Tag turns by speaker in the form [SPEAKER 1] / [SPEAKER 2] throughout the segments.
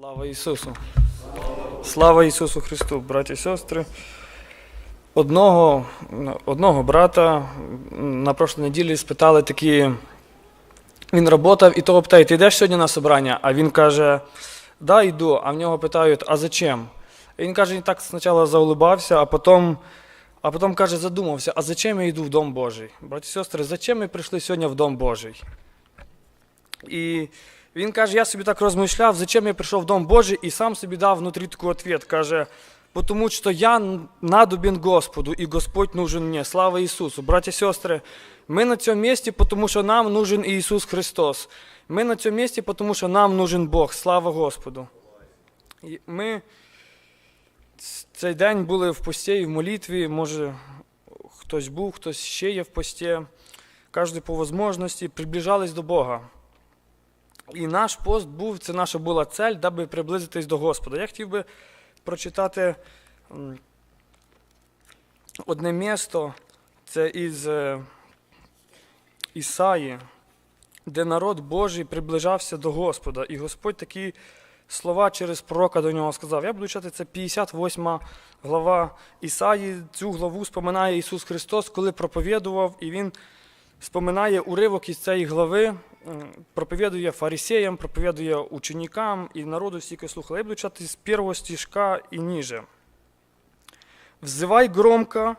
[SPEAKER 1] Слава Ісусу! Слава Ісусу Христу, браті і сестри. Одного, одного брата на прошлій неділі спитали такі. Він працював і того питає, ти йдеш сьогодні на собрання? А він каже, да, йду. А в нього питають, а зачем? І він каже, він так спочатку заулибався, а потім, а потім каже, задумався, а зачем я йду в Дом Божий? Браті і сестри, зачем ми прийшли сьогодні в Дом Божий? І він каже, я собі так розмишляв, зачем я прийшов в Дом Божий, і сам собі дав внутрі таку відповідь. Каже, тому що я надобен Господу, і Господь нужен мені. Слава Ісусу. Браті і сестри, ми на цьому місці, тому що нам нужен Ісус Христос. Ми на цьому місці, тому що нам нужен Бог. Слава Господу. І Ми цей день були в пості і в молитві. Може, хтось був, хтось ще є в пості. Кожен по можливості приближались до Бога. І наш пост був, це наша була цель, даби приблизитись до Господа. Я хотів би прочитати одне місто, це із е, Ісаї, де народ Божий приближався до Господа. І Господь такі слова через пророка до нього сказав. Я буду читати це 58 глава Ісаї. Цю главу споминає Ісус Христос, коли проповідував, і Він споминає уривок із цієї глави, м, проповідує фарисеям, проповідує ученикам і народу всіки слухали. Я буду читати з першого стишка і ніже. «Взывай громко,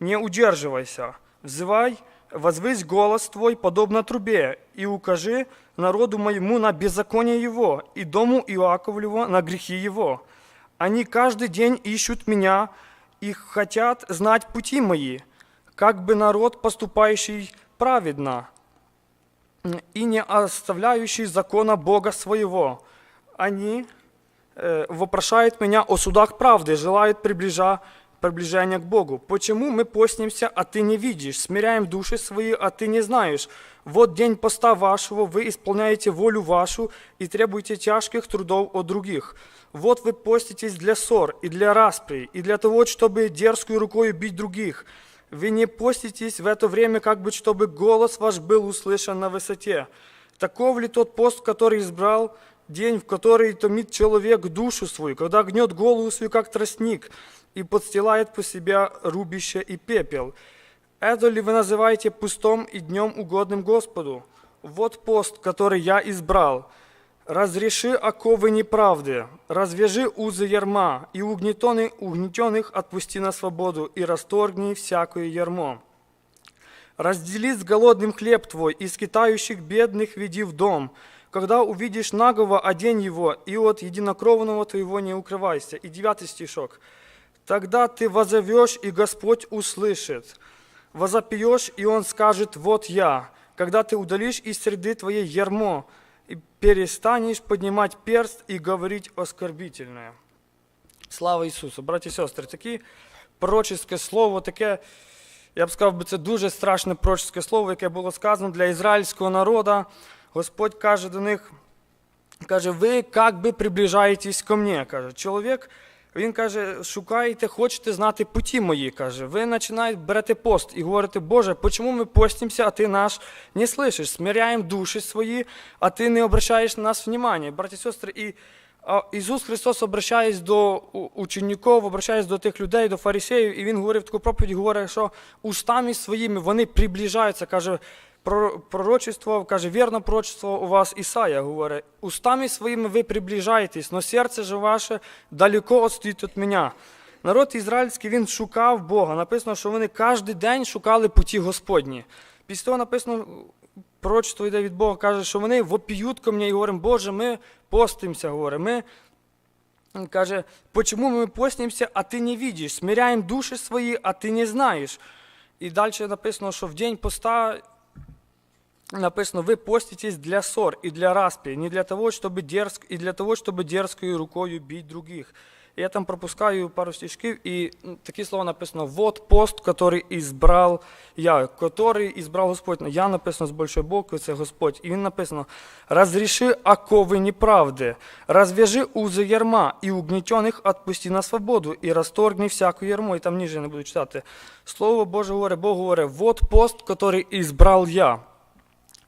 [SPEAKER 1] не удерживайся, взывай, возвысь голос твой, подобно трубе, и укажи народу моему на беззаконие его, и дому Иаковлеву на грехи его. Они каждый день ищут меня и хотят знать пути мои, как бы народ, поступающий праведно, и не оставляющий закона Бога своего. Они э, вопрошают меня о судах правды, желают приближа, приближения к Богу. Почему мы постимся, а ты не видишь? Смиряем души свои, а ты не знаешь? Вот день поста вашего, вы исполняете волю вашу и требуете тяжких трудов от других. Вот вы поститесь для ссор и для распри, и для того, чтобы дерзкую рукой бить других. Вы не поститесь в это время, как бы, чтобы голос ваш был услышан на высоте. Таков ли тот пост, который избрал день, в который томит человек душу свою, когда гнет голову свою, как тростник, и подстилает по себя рубище и пепел? Это ли вы называете пустом и днем угодным Господу? Вот пост, который я избрал. Разреши оковы неправды, развяжи узы ярма, и угнетенных, угнетенных отпусти на свободу, и расторгни всякое ярмо. Раздели с голодным хлеб твой, и скитающих бедных веди в дом. Когда увидишь нагого, одень его, и от единокровного твоего не укрывайся. И девятый стишок. Тогда ты возовешь, и Господь услышит. Возопьешь, и Он скажет, вот я. Когда ты удалишь из среды твоей ярмо, и перестанешь поднимать перст и говорить оскорбительное. Слава Ісусу! Браті і сестри, таке пророчеське слово, таке, я б сказав, це дуже страшне пророчеське слово, яке було сказано для ізраїльського народу. Господь каже до них, каже, ви як би приближаєтесь ко мені. Каже, чоловік, він каже, шукаєте, хочете знати путі мої. Каже, ви починаєте берете пост і говорите, Боже, чому ми постимося, а ти наш не слышиш? Смиряємо душі свої, а ти не обращаєш на нас внимання. Браті і сестри, і Ісус Христос, обращаясь до у- учеників, до тих людей, до фарисеїв, і Він говорив таку проповідь, говорить, що устами своїми вони приближаються, каже, про- пророчество, каже, вірне пророчество у вас Ісая говорить, устами своїми ви приближаєтесь, но серце же ваше далеко відстоїть від мене. Народ ізраїльський він шукав Бога. Написано, що вони кожен день шукали путі Господні. Після того написано, пророчество йде від Бога, каже, що вони вопіють ко мені і говоримо, Боже, ми постимося, говорить, ми він каже, почему ми постимося, а ти не видиш? Смиряємо душі свої, а ти не знаєш. І далі написано, що в день поста написано, ви поститесь для ссор и для распри, не для того, чтобы дерзк, и для того, чтобы дерзкою рукою бить других. Я там пропускаю пару стишків, і м, такі слова написано, вот пост, который избрал я, который избрал Господь. Я написано з большої букви, це Господь. І він написано, разреши оковы неправды, развяжи узы ярма, и угнетенных отпусти на свободу, і расторгни всякую ярмо. І там ніже я не буду читати. Слово Боже говорить, Бог говорить, вот пост, который избрал я.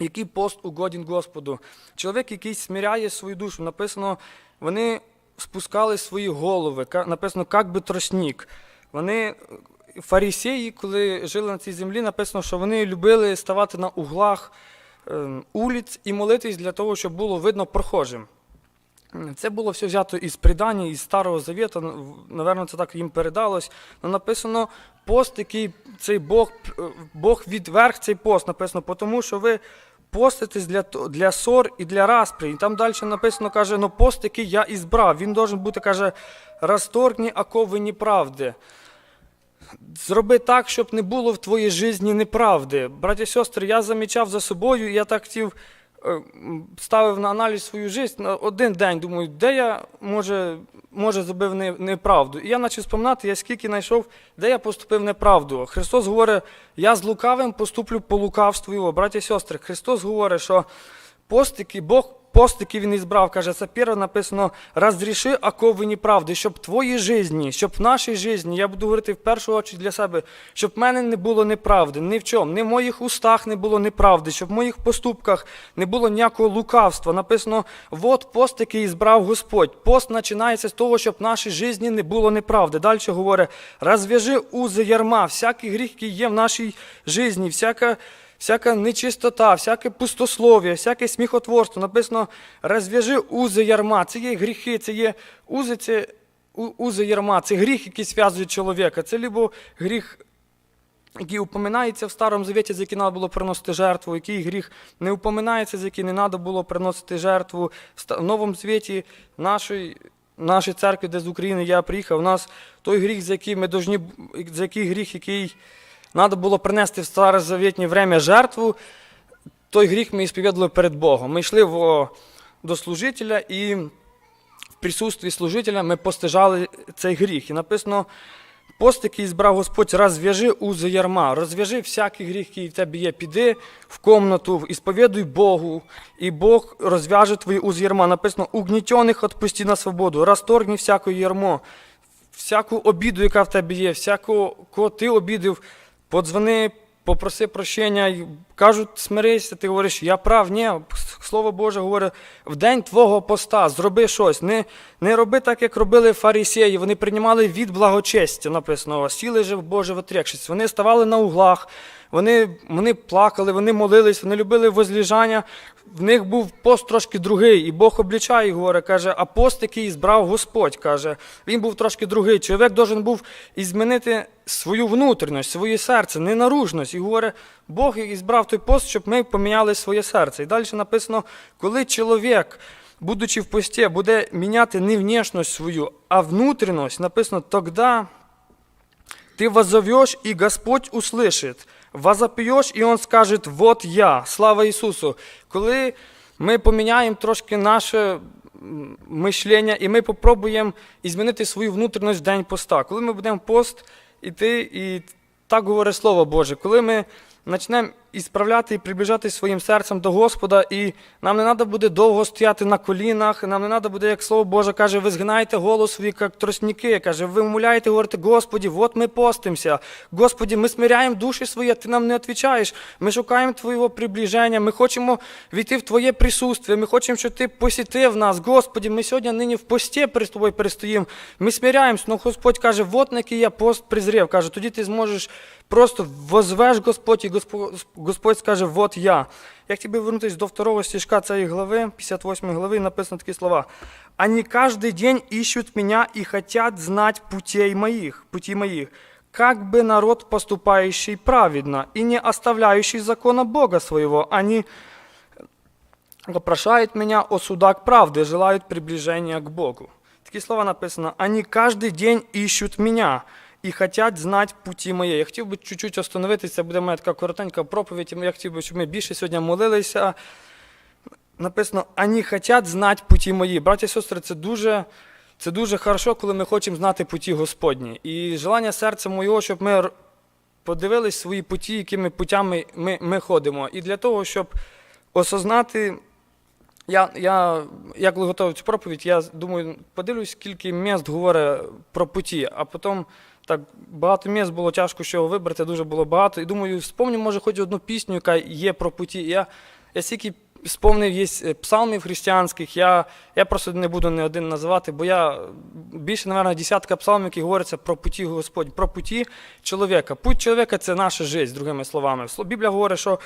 [SPEAKER 1] Який пост угоден Господу? Чоловік, який смиряє свою душу, написано, вони спускали свої голови, написано, як би тростник. Вони, фарисеї, коли жили на цій землі, написано, що вони любили ставати на углах ем, улиць і молитись для того, щоб було видно прохожим. Це було все взято із предань, із Старого Завіту, напевно, це так їм передалось. Ну, написано пост, який цей Бог, Бог відверг цей пост, написано, тому що ви поститесь для, для сор і для распри. І там далі написано, каже, ну пост, який я ізбрав. Він должен бути, каже, розторгні оковині правди. Зроби так, щоб не було в твоїй житті неправди. Браті і сестри, я замічав за собою, і я так хотів, ставив на аналіз свою життя на один день. Думаю, де я може, може зробив неправду. І я почав споминати, я скільки знайшов, де я поступив неправду. Христос говорить, я з лукавим поступлю по лукавству його. Браті і сестри, Христос говорить, що постики, Бог постики він ізбрав, каже, це перше написано, розріши окови неправди, щоб в твоїй житті, щоб в нашій житті, я буду говорити в першу чергу для себе, щоб в мене не було неправди, ні в чому, ні в моїх устах не було неправди, щоб в моїх поступках не було ніякого лукавства. Написано, от пост, який ізбрав Господь. Пост починається з того, щоб в нашій житті не було неправди. Далі говорить, розв'яжи узи ярма, всякий гріх, який є в нашій житті, всяка всяка нечистота, всяке пустослов'я, всяке сміхотворство. Написано, розв'яжи узи ярма. Це є гріхи, це є узи, це узи ярма, це гріх, який зв'язує чоловіка. Це либо гріх, який упоминається в Старому Завіті, за який треба було приносити жертву, який гріх не упоминається, за який не треба було приносити жертву. В Новому Завіті нашої. Нашій церкві, де з України я приїхав, у нас той гріх, за який ми должні, за який гріх, який Надо було принести в старозавітнє время жертву, той гріх ми ісповідали перед Богом. Ми йшли в, до служителя і в присутстві служителя ми постижали цей гріх. І написано, пост, який збрав Господь, розв'яжи узи ярма, розв'яжи всякий гріх, який в тебе є, піди в комнату, ісповідуй Богу, і Бог розв'яже твої узи ярма. Написано, угнітених відпусти на свободу, розторгни всяке ярмо, всяку обіду, яка в тебе є, всяку, кого ти обідив, подзвони, попроси прощення, кажуть, смирися, ти говориш, я прав, ні, слово Боже говорить, в день твого поста зроби щось, не, не роби так, як робили фарисеї, вони приймали від благочестя, написано, сіли же Боже отрекшись, вони ставали на углах, вони, вони плакали, вони молились, вони любили возліжання. В них був пост трошки другий, і Бог облічає і говорить, каже, а пост, який збрав Господь, каже, він був трошки другий. Чоловік должен був і змінити свою внутрішність, своє серце, не наружність. І говорить, Бог і збрав той пост, щоб ми поміняли своє серце. І далі написано, коли чоловік, будучи в пості, буде міняти не внешність свою, а внутрішність, написано, тогда ты возовешь, и Господь услышит. Возопьешь, і Он скаже, вот я. Слава Ісусу. Коли ми поміняємо трошки наше мишлення, і ми попробуємо змінити свою внутрішність в день поста. Коли ми будемо пост іти, і так говорить Слово Боже, коли ми почнемо ісправляти і приближати своїм серцем до Господа, і нам не треба буде довго стояти на колінах, нам не треба буде, як Слово Боже каже, ви згинаєте голос свій, як тростники, каже, ви мовляєте, говорите, Господі, от ми постимося, Господі, ми смиряємо душі свої, а ти нам не відповідаєш, ми шукаємо Твоєго приближення, ми хочемо війти в Твоє присутствие, ми хочемо, щоб Ти посітив нас, Господі, ми сьогодні нині в пості перед Тобою перестоїмо, ми смиряємося, але Господь каже, от на який я пост призрів, каже, тоді ти зможеш просто возвеш Господь, і Господь, Господь скаже, вот я. Я хотів би вернутися до второго стишка цієї глави, 58 глави, написано такі слова. Они каждый день ищут меня и хотят знать путей моих, пути моих, как бы народ, поступающий праведно и не оставляющий закона Бога своего, они вопрошают меня о судах правды, желают приближения к Богу. Такі слова написано, они каждый день ищут меня і хотять знати путі мої. Я хотів би чуть-чуть остановитися, буде моя така коротенька проповідь, я хотів би, щоб ми більше сьогодні молилися. Написано, они хотять знати путі мої. Браті і сестри, це дуже, це дуже хорошо, коли ми хочемо знати путі Господні. І желання серця моєго, щоб ми подивились свої путі, якими путями ми, ми ходимо. І для того, щоб осознати я, я, я коли цю проповідь, я думаю, подивлюсь, скільки міст говорить про путі, а потім так багато міст було тяжко що вибрати, дуже було багато. І думаю, вспомню, може, хоч одну пісню, яка є про путі. Я, я стільки сповнив є е, псалмів християнських. Я, я просто не буду не один називати, бо я більше, мабуть, десятка псалмів, які говоряться про путі Господь, про путі чоловіка. Путь чоловіка це наша життя, другими словами. Сло- Біблія говорить, що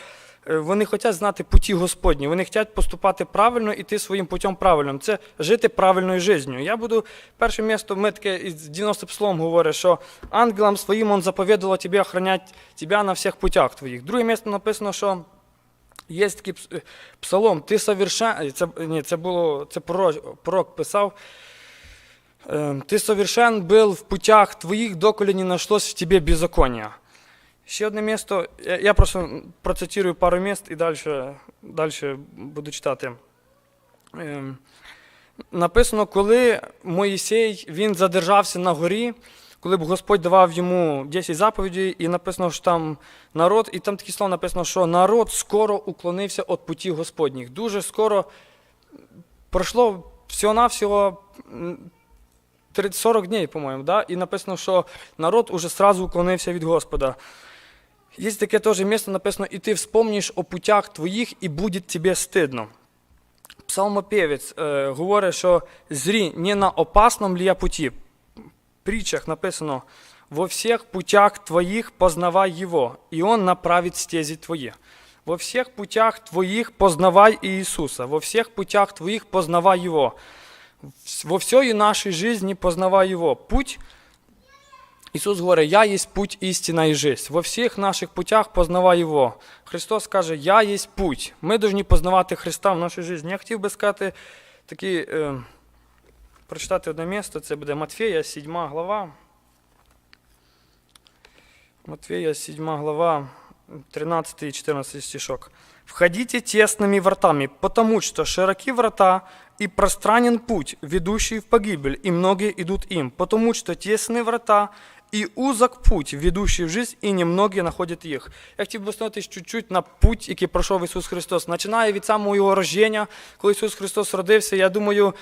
[SPEAKER 1] вони хочуть знати путі Господні, вони хочуть поступати правильно, іти своїм путем правильним. Це жити правильною життю. Я буду перше місто, ми із 90 псалом говорить, що ангелам своїм он заповідало тобі охранять тебе на всіх путях твоїх. Друге місто написано, що Є такий псалом, ти совершен... Це, ні, це було, це пророк, пророк писав. Ем, Ти совершен был в путях твоїх, доколе не нашлось в тебе беззаконня. Ще одне місто, я, просто процитирую пару міст і далі, далі буду читати. Ем, Написано, коли Моїсей він задержався на горі, коли б Господь давав йому 10 заповідей, і написано, що там народ, і там такі слова написано, що народ скоро уклонився від путі Господніх. Дуже скоро пройшло всього-навсього м, 30 40 днів, по-моєму, да? і написано, що народ уже сразу уклонився від Господа. Є таке теж місце написано, і ти вспомніш о путях твоїх, і буде тобі стидно. Псалмопевець е, говорить, що зрі не на опасном ли я. В притчах написано, во всех путях твоих познавай Его, и Он направит стези твои. Во всех путях твоих познавай Иисуса, во всех путях твоих познавай Его. Во всей нашей жизни познавай Его. Путь, Ісус говорить, я есть путь, істина і жизнь. Во всіх наших путях познавай Його. Христос каже, я есть путь. Ми повинні познавати Христа в нашій житті. Я хотів би сказати такі, е, прочитати одне місце, це буде Матфея, 7 глава. Матфея, 7 глава, 13 и 14 стишок. «Входите тесными вратами, потому что широки врата и пространен путь, ведущий в погибель, и многие идут им, потому что тесные врата и узок путь, ведущий в жизнь, и немногие находят їх. Я хотів би остановитись чуть-чуть на путь, який пройшов Ісус Христос. Починає від самого Його рождення, коли Ісус Христос родився, я думаю,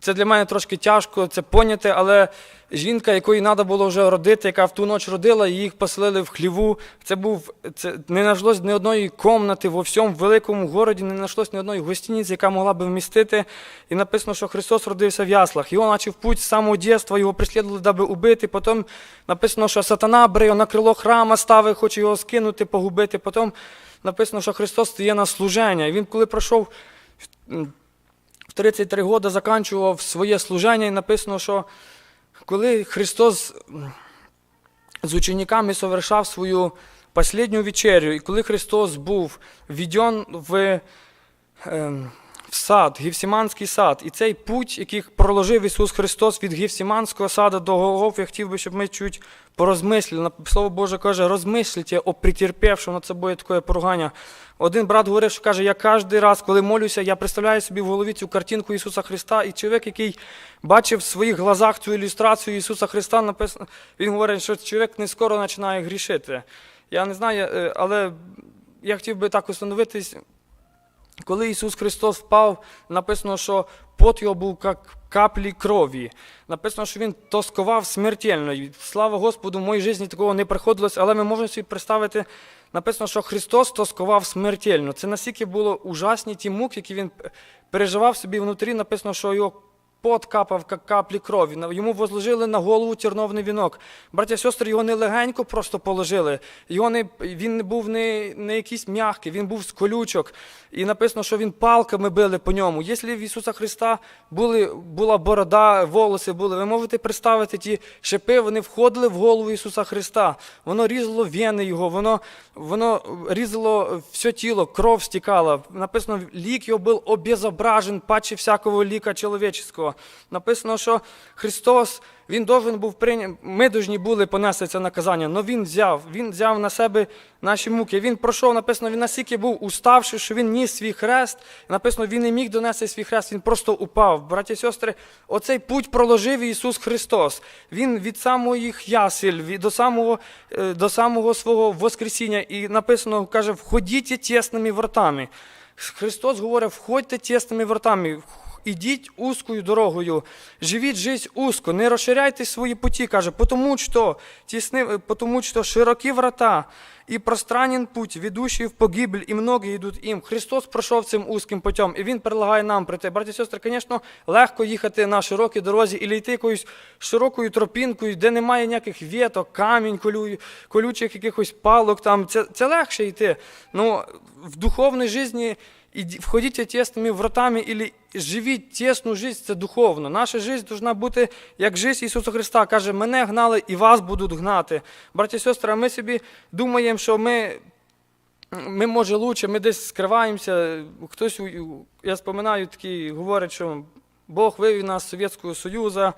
[SPEAKER 1] Це для мене трошки тяжко це поняти, але жінка, якої треба було вже родити, яка в ту ніч родила, їх поселили в хліву. Це був це не знайшлось ні одної комнати во всьому великому городі, не знайшлось ні одної гостиниці, яка могла би вмістити. І написано, що Христос родився в яслах. Його наче в путь з самого дитинства, його прислідували, даби убити. Потім написано, що сатана його на крило храма ставить, хоче його скинути, погубити. Потім написано, що Христос стає на служення. І він, коли пройшов. М, в 33 роки закінчував своє служення, і написано, що коли Христос з учениками совершав свою останню вечерю, і коли Христос був введен в, в сад, Гефсиманський сад, і цей путь, який проложив Ісус Христос від Гефсиманського саду до Голгоф, я хотів би, щоб ми чуть порозмислили. Слово Боже каже, розмислите о претерпевшому над собою таке поругання. Один брат говорив, що каже, я кожен раз, коли молюся, я представляю собі в голові цю картинку Ісуса Христа, і чоловік, який бачив в своїх глазах цю ілюстрацію Ісуса Христа, написано, він говорить, що чоловік не скоро починає грішити. Я не знаю, е, але я хотів би так установитись, коли Ісус Христос впав, написано, що пот його був як каплі крові. Написано, що він тоскував смертельно. Слава Господу, в моїй житті такого не приходилось, але ми можемо собі представити, написано, що Христос тоскував смертельно. Це настільки було ужасні ті муки, які він переживав собі внутрі. Написано, що його пот капав, каплі крові. Йому возложили на голову терновний вінок. Браття сестри, його не легенько просто положили. Його не, він не був не, не якийсь м'який, він був з колючок. І написано, що він палками били по ньому. Якщо в Ісуса Христа були, була борода, волоси були, ви можете представити ті шипи, вони входили в голову Ісуса Христа. Воно різало вени Його, воно, воно різало все тіло, кров стікала. Написано, лік його був обезображен, паче всякого ліка чоловічого. Написано, що Христос, Він должен був прийняти, ми повинні були понести це наказання, але Він взяв, Він взяв на себе наші муки. Він пройшов, написано, він настільки був уставший, що він ніс свій хрест. Написано, він не міг донести свій хрест, він просто упав. Браті і сестри, оцей путь проложив Ісус Христос. Він від самого їх ясель, до самого, е, до самого свого Воскресіння. І написано, каже, входіть тісними вратами. Христос говорить, входьте тісними вратами. Ідіть узкою дорогою, живіть жизнь узко, не розширяйте свої путі, каже, потому що, тісни, потому що широкі врата і пространен путь, ведущий в погибель, і многі йдуть їм. Христос пройшов цим узким путем, і Він предлагає нам прийти. Браті і сестри, звісно, легко їхати на широкій дорозі і йти якоюсь широкою тропінкою, де немає ніяких віток, камінь, колю, колючих якихось палок. Там. Це, це легше йти. Ну, в духовній житті входите тісними вратами і живіть тісну життя, це духовно. Наша життя должна бути як життя Ісуса Христа. Каже, мене гнали і вас будуть гнати. Браті і сестри, ми собі думаємо, що ми, ми може лучше, ми десь скриваємося. Хтось, я споминаю, такий говорить, що Бог вивів нас з Совєтського Союзу,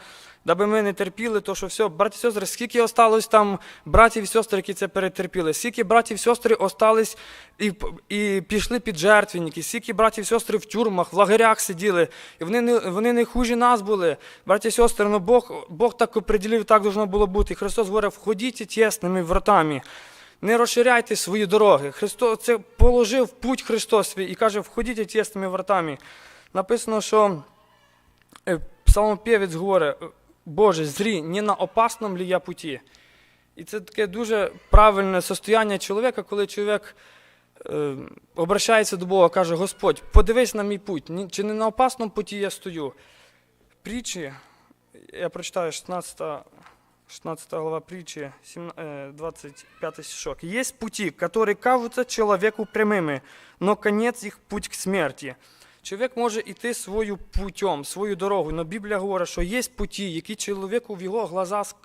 [SPEAKER 1] даби ми не терпіли, то що все, браті і сестри, скільки осталось там братів і сестр, які це перетерпіли, скільки братів і сестри остались і, і пішли під жертвенники, скільки братів і сестри в тюрмах, в лагерях сиділи, і вони не, вони не хужі нас були. Браті і сестри, ну Бог, Бог так определив, так должно було бути. І Христос говорив, входіть тісними вратами. Не розширяйте свої дороги. Христос це положив путь Христос свій і каже, входіть тісними вратами. Написано, що псалмопівець говорить, Боже, зрі, не на опасному лі я путі. І це таке дуже правильне состояння чоловіка, коли чоловік е, обращається до Бога, каже, Господь, подивись на мій путь, ні- чи не на опасному путі я стою. Притчі, я прочитаю 16, 16 глава притчи, 17, э, 25 стишок. Есть пути, которые кажутся человеку прямыми, но конец их путь к смерти. Чоловік може йти свою путем, свою дорогу, але Біблія говорить, що є путі, які чоловіку в його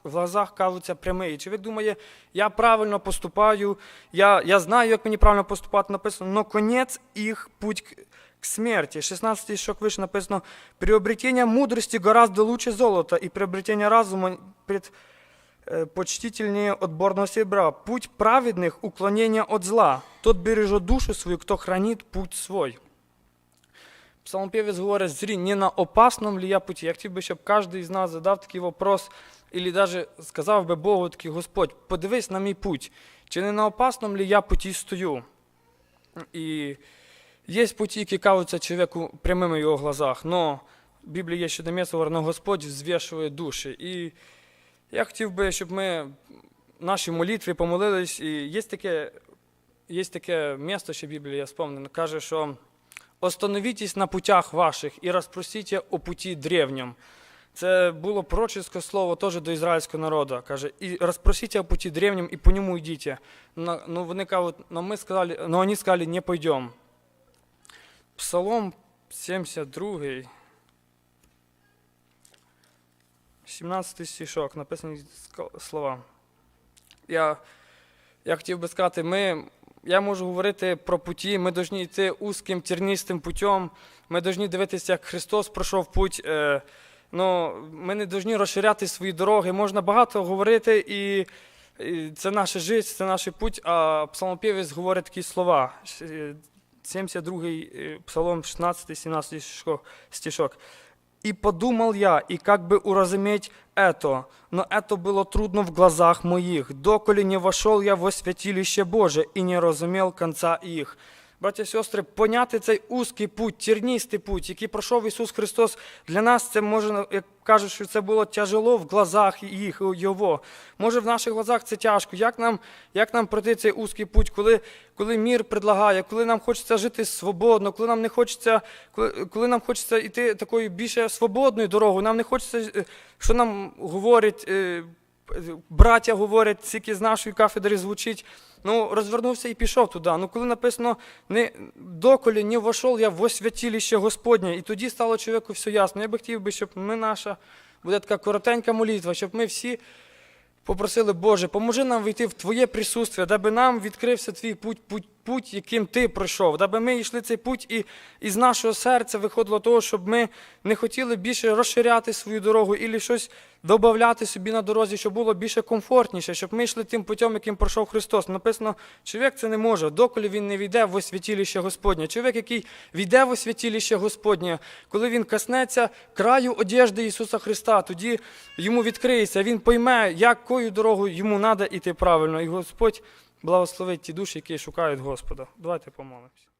[SPEAKER 1] глазах, кажуться прямі. І чоловік думає, я правильно поступаю, я, я знаю, як мені правильно поступати, написано, но конець їх путь к, смерти. 16 стишок вище написано, приобретение мудрости гораздо лучше золота, и приобретение разума пред, э, почтительнее отборного серебра. Путь праведных – уклонение от зла. Тот бережет душу свою, кто хранит путь свой. Псалмопевець говорить, зрі, не на опасному ли я путі. Я хотів би, щоб кожен з нас задав такий вопрос, або навіть сказав би Богу такий, Господь, подивись на мій путь, чи не на опасному ли я путі стою? І є путі, які кажуться чоловіку прямими в його глазах, но в Біблії є ще до місця, говорить, Господь взвішує душі. І я хотів би, щоб ми в нашій молитві помолились, і є таке, є таке місто, ще в я спомню, каже, що Остановитесь на путях ваших і розпросіть о путі древньому. Це було пророчеське слово теж до ізраїльського народу. Каже, і розпросіть о путі древньому і по ньому йдіть. Ну, вони кажуть, но ми сказали, но вони сказали, не пойдем. Псалом 72, 17 стишок, написані слова. Я, я хотів би сказати, ми, я можу говорити про путі, ми повинні йти узким терністим путем, ми повинні дивитися, як Христос пройшов путь. Е, ну, ми не повинні розширяти свої дороги. Можна багато говорити, і, і це наша життя, це наш путь, а псалмопівець говорить такі слова. Е, 72-й е, псалом, 16-17 стишок- стишок. И подумал я, и как бы уразуметь это, но это было трудно в глазах моих, доколе не вошел я во святилище Боже и не разумел конца их. Браті і сестри, поняти цей узкий путь, терністий путь, який пройшов Ісус Христос, для нас це може, як кажуть, що це було тяжело в глазах їх, Його. Може, в наших глазах це тяжко. Як нам, як нам пройти цей узкий путь, коли, коли мір предлагає, коли нам хочеться жити свободно, коли нам не хочеться, коли, коли нам хочеться йти такою більше свободною дорогою, нам не хочеться, е, що нам говорять. Браття говорять, тільки з нашої кафедри звучить. Ну, розвернувся і пішов туди. Ну, коли написано, не, доколі не вошов я в святилище Господнє, і тоді стало чоловіку все ясно. Я би хотів би, щоб ми наша, буде така коротенька молитва, щоб ми всі попросили, Боже, поможи нам війти в Твоє присутствие, даби нам відкрився твій путь, путь, путь, яким ти пройшов, даби ми йшли цей путь і із нашого серця виходило того, щоб ми не хотіли більше розширяти свою дорогу і щось додати собі на дорозі, щоб було більше комфортніше, щоб ми йшли тим путем, яким пройшов Христос. Написано, чоловік це не може, доколи він не війде в освятіліще Господнє. Чоловік, який війде в освятіліще Господнє, коли він коснеться краю одежди Ісуса Христа, тоді йому відкриється, він пойме, якою дорогою йому треба йти правильно. І Господь благословить ті душі, які шукають Господа. Давайте помолимося.